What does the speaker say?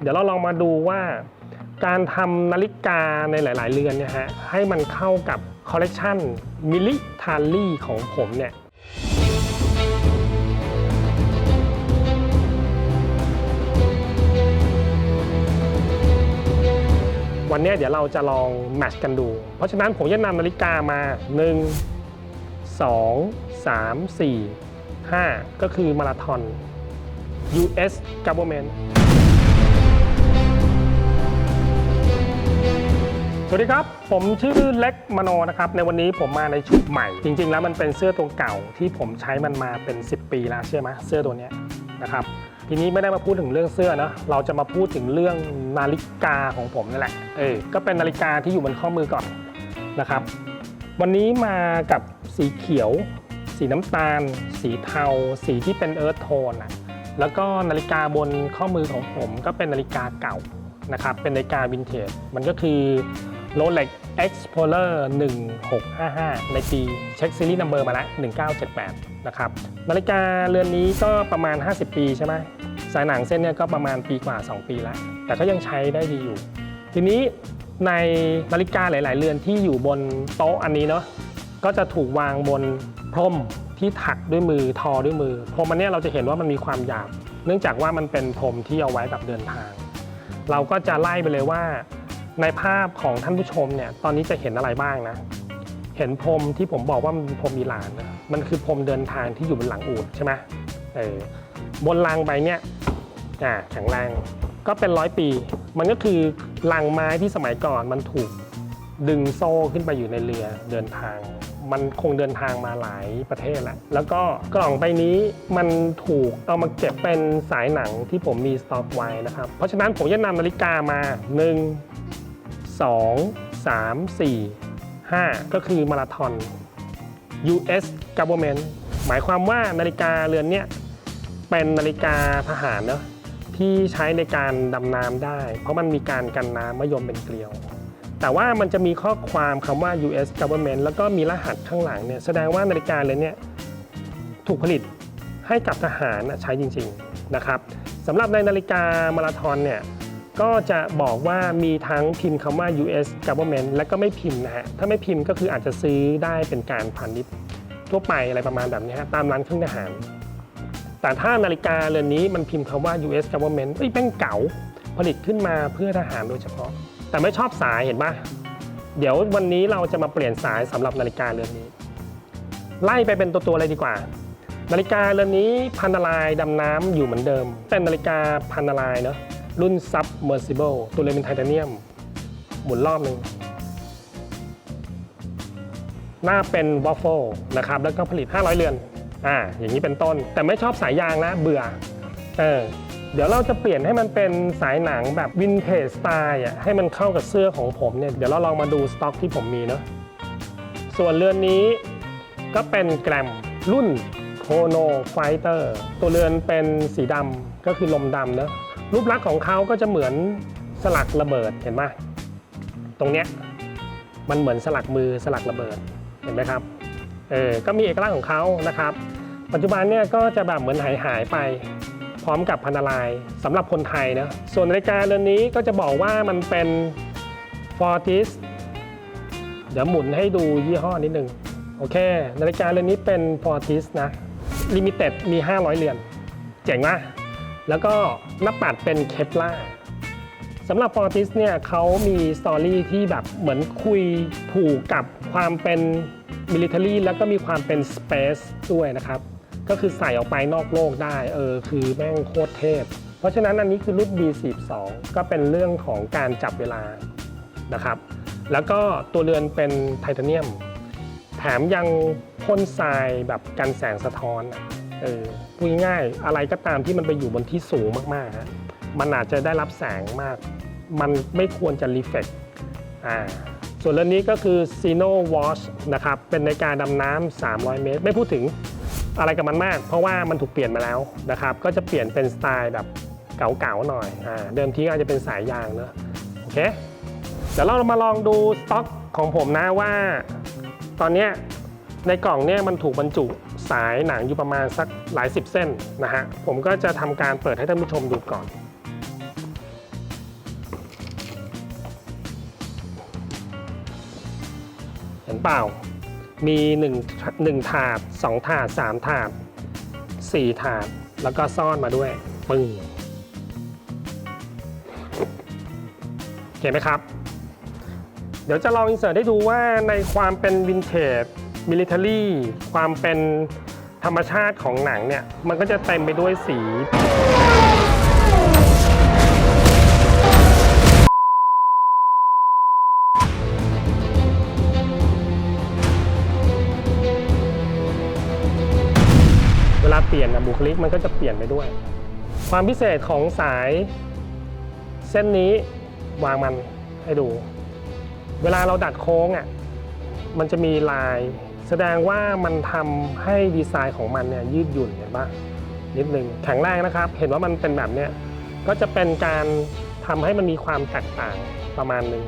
เดี๋ยวเราลองมาดูว่า การทำนาฬิกาในหลาย ๆ เรือนเนี่ยฮะให้มันเข้ากับคอลเลกชันมิลิทารี่ของผมเนี่ยวันนี้เดี๋ยวเราจะลองแมทชกันดู เพราะฉะนั้นผมจะนำนาฬิกามา 1 2 3 4 5 ก็คือมาราธอน US Government สวัสดีครับ ผมชื่อเล็กมโนนะครับ ในวันนี้ผมมาในชุดใหม่ จริง ๆ แล้วมันเป็นเสื้อตัวเก่าที่ผมใช้มันมาเป็น 10 ปีแล้วเชื่อไหมเสื้อตัวนี้นะครับทีนี้ไม่ได้มาพูดถึงเรื่องเสื้อนะเราจะมาพูดถึงเรื่องนาฬิกาของผมนั่แหละเออก็เป็นนาฬิกาที่อยู่บนข้อมือก่อนนะครับ วันนี้มากับสีเขียว สีน้ำตาล สีเทา สีที่เป็นเอิร์ธโทนอะแล้วก็นาฬิกาบนข้อมือของผมก็เป็นนาฬิกาเก่านะครับเป็นนาฬิกาวินเทจมันก็คือ Rolex Explorer 1655 ในปีเช็คซีรีส์นัมเบอร์มาล้ว1978 นะครับ นาฬิกาเรือนนี้ก็ประมาณ 50 ปีใช่ไหมสายหนังเส้นเนี่ยก็ประมาณปีกว่า 2 ปีแล้ว แต่ก็ยังใช้ได้ดีอยู่ ทีนี้ในนาฬิกาหลาย ๆ เรือนที่อยู่บนโต๊ะอันนี้เนาะก็จะถูกวางบนพรมที่ถักด้วยมือทอด้วยมือพรมอันนี้เราจะเห็นว่ามันมีความหยาบ เนื่องจากว่ามันเป็นพรมที่เอาไว้แบบเดินทาง เราก็จะไล่ไปเลยว่า ในภาพของท่านผู้ชมเนี่ยตอนนี้จะเห็นอะไรบ้างนะ เห็นพรมที่ผมบอกว่ามันเป็นพรมอีหลานนะมันคือพรมเดินทางที่อยู่บนหลังอูดใช่ไหมเออบนรางใบเนี่ยอ่าแข็งแรงก็เป็นร้อยปี มันก็คือรางไม้ที่สมัยก่อนมันถูกดึงโซ่ขึ้นไปอยู่ในเรือเดินทาง มันคงเดินทางมาหลายประเทศแหละ แล้วก็กล่องใบนี้มันถูกเอามาเก็บเป็นสายหนังที่ผมมีสต็อกไว้นะครับ เพราะฉะนั้นผมจะนำนาฬิกามา 1 2 3 4 5 ก็คือมาราธอน US Government หมายความว่านาฬิกาเรือนเนี้ยเป็นนาฬิกาทหารเนอะที่ใช้ในการดำน้ำได้ เพราะมันมีการกันน้ำมะยมเป็นเกลียว แต่ว่ามันจะมีข้อความคำว่า US Government แล้วก็มีรหัสข้างหลังเนี่ยแสดงว่านาฬิกาเรือนเนี้ยถูกผลิตให้กับทหารใช้จริง ๆ นะครับสำหรับในนาฬิกามาราธอนเนี่ย ก็จะบอกว่ามีทั้งพิมพ์คำว่า US Government และก็ไม่พิมพ์นะฮะ ถ้าไม่พิมพ์ก็คืออาจจะซื้อได้เป็นการพาณิชย์ทั่วไปอะไรประมาณแบบนี้ฮะตามร้านเครื่องทหาร แต่ถ้านาฬิกาเรือนนี้มันพิมพ์คำว่า US Government เอ้ยแป้งเก๋าผลิตขึ้นมาเพื่อทหารโดยเฉพาะ แต่ไม่ชอบสายเห็นปะเดี๋ยววันนี้เราจะมาเปลี่ยนสายสำหรับนาฬิกาเรือนนี้ ไล่ไปเป็นตัวๆเลยดีกว่า นาฬิกาเรือนนี้พันนลายดำน้ำอยู่เหมือนเดิม เป็นนาฬิกาพันนลายเนาะ รุ่น Submersible ตัวเรือนเป็นไทเทเนียม หมุนรอบหนึ่งหน้าเป็นวอฟเฟิลนะครับ แล้วก็ผลิต 500 เรือน อ่า อย่างนี้เป็นต้น แต่ไม่ชอบสายยางแล้วเบื่อ เออ เดี๋ยวเราจะเปลี่ยนให้มันเป็นสายหนังแบบวินเทจสไตล์อะ ให้มันเข้ากับเสื้อของผมเนี่ย เดี๋ยวเราลองมาดูสต็อกที่ผมมีเนาะ ส่วนเรือนนี้ก็เป็นแกรมรุ่นโคโนไฟเตอร์ ตัวเรือนเป็นสีดำก็คือลมดำเนอะ รูปลักษณ์ของเขาก็จะเหมือนสลักระเบิดเห็นไหมตรงเนี้ยมันเหมือนสลักมือสลักระเบิดเห็นไหมครับเออก็มีเอกลักษณ์ของเขานะครับ ปัจจุบันเนี่ยก็จะแบบเหมือนหายหายไปพร้อมกับพันธลายสำหรับคนไทยนะส่วนนาฬิกาเรือนนี้ก็จะบอกว่ามันเป็น Fortis เดี๋ยวหมุนให้ดูยี่ห้อนิดนึงโอเค นาฬิกาเรือนนี้เป็น Fortis นะ Limited มี 500 เรือน เจ๋งมาก แล้วก็หน้าปัดเป็นเคปล่าสำหรับ Fortis เนี่ยเขามีสตอรี่ที่แบบเหมือนคุยผูกกับความเป็น Military แล้วก็มีความเป็น Space ด้วยนะครับ ก็คือใส่ออกไปนอกโลกได้ เออ คือแม่งโคตรเทพ เพราะฉะนั้นอันนี้คือรุ่น B42 ก็เป็นเรื่องของการจับเวลานะครับ แล้วก็ตัวเรือนเป็นไทเทเนียม แถมยังพ่นทรายแบบกันแสงสะท้อนอะ เออพูดง่ายๆอะไรก็ตามที่มันไปอยู่บนที่สูงมากๆฮะมันอาจจะได้รับแสงมาก มันไม่ควรจะรีเฟกอ่าส่วนเรื่องนี้ก็คือ Sino Watch นะครับ เป็นในาฬิการดำน้ำ 300 เมตร ไม่พูดถึงอะไรกับมันมาก เพราะว่ามันถูกเปลี่ยนมาแล้วนะครับ ก็จะเปลี่ยนเป็นสไตล์แบบเก๋าๆหน่อยอ่าเดิมทีก็อาจจะเป็นสายยางเนอะโอเค เดี๋ยวเรามาลองดูสต็อกของผมนะว่า ตอนเนี้ย ในกล่องเนี่ยมันถูกบรรจุสายหนังอยู่ประมาณสักหลายสิบเส้นนะฮะ ผมก็จะทำการเปิดให้ท่านผู้ชมดูก่อน เห็นเปล่า มี1 1ถาด 2 ถาด 3 ถาด 4 ถาด แล้วก็ซ่อนมาด้วย ปึ้งเห็นไหมครับ เดี๋ยวจะลองอินเสิร์ตให้ดูว่าในความเป็นวินเทจ มิลิเ a อรี่ความเป็นธรรมชาติของหนังเนี่ย มันก็จะเต็มไปด้วยสี เวลาเปลี่ยนนะบุคลิกมันก็จะเปลี่ยนไปด้วย ความพิเศษของสาย เส้นนี้วางมันให้ดู เวลาเราดัดโค้งอะมันจะมีลาย แสดงว่ามันทำให้ดีไซน์ของมันเนี่ยยืดหยุ่นเห็นปะนิดนึงแข็งแรงนะครับ เห็นว่ามันเป็นแบบเนี้ยก็จะเป็นการทำให้มันมีความแตกต่างประมาณหนึ่ง